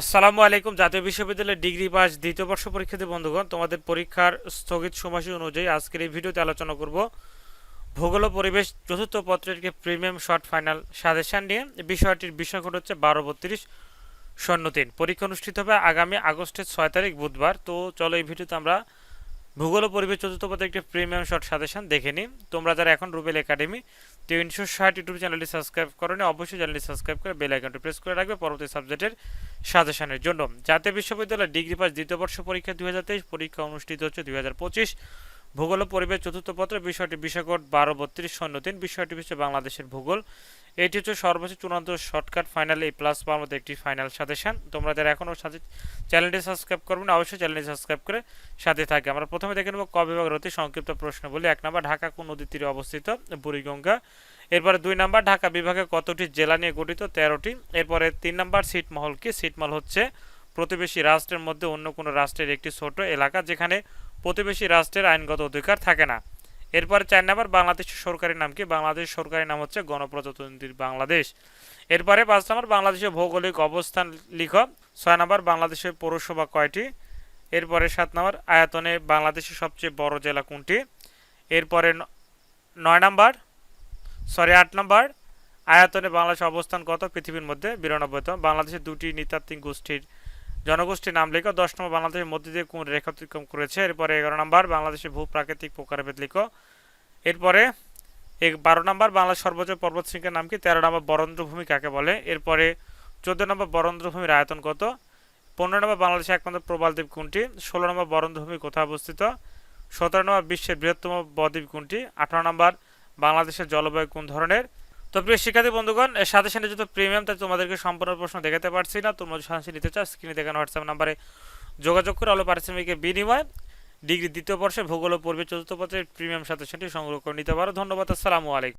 আসসালামু আলাইকুম। জাতীয় বিশ্ববিদ্যালয়ের ডিগ্রি পাস দ্বিতীয় বর্ষ পরীক্ষার্থী বন্ধুগণ, তোমাদের পরীক্ষার স্থগিত সময়সূচি অনুযায়ী আজকের এই ভিডিওতে আলোচনা করব ভূগোল পরিবেশ চতুর্থ পত্রের প্রিমিয়াম শর্ট ফাইনাল সাজেশন নিয়ে। বিষয়টির বিষয়কোড হচ্ছে বারো বত্রিশ শূন্য তিন। পরীক্ষা অনুষ্ঠিত হবে আগামী আগস্টের ছয় তারিখ বুধবার। তো চলো এই ভিডিওতে আমরা ভূগোল ও পরিবেশ চতুর্থ পত্রের একটি প্রিমিয়াম শর্ট সাজেশন দেখে নিন। তোমরা যারা এখন রুবেল একাডেমি তিনশো ষাট ইউটিউব চ্যানেলটি সাবস্ক্রাইব করো অবশ্যই চ্যানেলটি সাবস্ক্রাইব করে বেল আইকনটি প্রেস করে রাখবে পরবর্তী সাবজেক্টের সাজেশনের জন্য। জাতীয় বিশ্ববিদ্যালয় ডিগ্রি পাস দ্বিতীয় বর্ষ পরীক্ষা দুই হাজার তেইশ, পরীক্ষা অনুষ্ঠিত হচ্ছে দুই হাজার পঁচিশ। ভূগোল ও পরিবেশ চতুর্থ পত্র বিষয়টি বিষয়কোড বারো বত্রিশ শূন্য তিন। বিষয়টি হচ্ছে বাংলাদেশের ভূগোল। এটি হচ্ছে সর্বোচ্চ চূড়ান্ত শর্টকাট ফাইনাল, এই প্লাস পাওয়ার মধ্যে একটি ফাইনাল সাজেশন তোমরা যারা এখনও সাথে চ্যানেলটি সাবস্ক্রাইব করবেন অবশ্যই চ্যানেলটি সাবস্ক্রাইব করে সাথে থাকে আমরা প্রথমে দেখে নেব ক বিভাগের অতি সংক্ষিপ্ত প্রশ্ন বলি এক নম্বর ঢাকা কোন নদীর তীরে অবস্থিত? বুড়িগঙ্গা। এরপরে দুই নম্বর ঢাকা বিভাগে কতটি জেলা নিয়ে গঠিত? তেরোটি। এরপরে তিন নম্বর ছিটমহল কি? ছিটমহল হচ্ছে প্রতিবেশী রাষ্ট্রের মধ্যে অন্য কোনো রাষ্ট্রের একটি ছোট এলাকা যেখানে প্রতিবেশী রাষ্ট্রের আইনগত অধিকার থাকে না। এরপরে চার নম্বর বাংলাদেশের সরকারি নাম কি? বাংলাদেশ সরকারি নাম হচ্ছে গণপ্রজাতন্ত্রী বাংলাদেশ। এরপরে পাঁচ নম্বর, বাংলাদেশের ভৌগোলিক অবস্থান লিখ। ছয় নম্বর, বাংলাদেশের পৌরসভা কয়টি? এরপরে সাত নম্বর, আয়তনে বাংলাদেশের সবচেয়ে বড় জেলা কোনটি? এরপরে নয় নম্বর, সরি, আট নম্বর, আয়তনে বাংলাদেশের অবস্থান কত? পৃথিবীর মধ্যে বিরানব্বইতম। বাংলাদেশের দুটি নৃতাত্ত্বিক গোষ্ঠীর জনগোষ্ঠীর নাম লেখো, দশ নম্বর বাংলাদেশের মধ্যে দিয়ে কোন রেখা অতিক্রম করেছে? এরপরে এগারো নম্বর, বাংলাদেশের ভূ প্রাকৃতিক প্রকারভেদ লিখো। এরপরে বারো নম্বর, বাংলাদেশ সর্বোচ্চ পর্বত শৃঙ্গের নাম কি? তেরো নম্বর, বরেন্দ্রভূমি কাকে বলে? এরপরে চোদ্দ নম্বর, বরেন্দ্রভূমির আয়তন কত? পনেরো নম্বর, বাংলাদেশের একমাত্র প্রবাল দ্বীপ কোনটি? ষোলো নম্বর, বরেন্দ্রভূমি কোথায় অবস্থিত? সতেরো নম্বর, বিশ্বের বৃহত্তম বদ্বীপ কোনটি? আঠারো নম্বর, বাংলাদেশের জলবায়ু কোন ধরনের? তো প্রিয় শিক্ষার্থী বন্ধুগণ সাথে সাথে যেহেতু প্রিমিয়াম তাই তোমাদেরকে সম্পূর্ণ প্রশ্ন দেখাতে পারছি না। তোমরা সাথে নিতে চাও স্ক্রিনে দেখানো হোয়াটসঅ্যাপ নাম্বারে যোগাযোগ করে আলো পারিশ্রমিকের বিনিময়ে ডিগ্রি দ্বিতীয় বর্ষে ভূগোল পূর্বে চতুর্থ পত্রের প্রিমিয়াম সাথে সংগ্রহ করে নিতে পারো। ধন্যবাদ, আসসালামু আলাইকুম।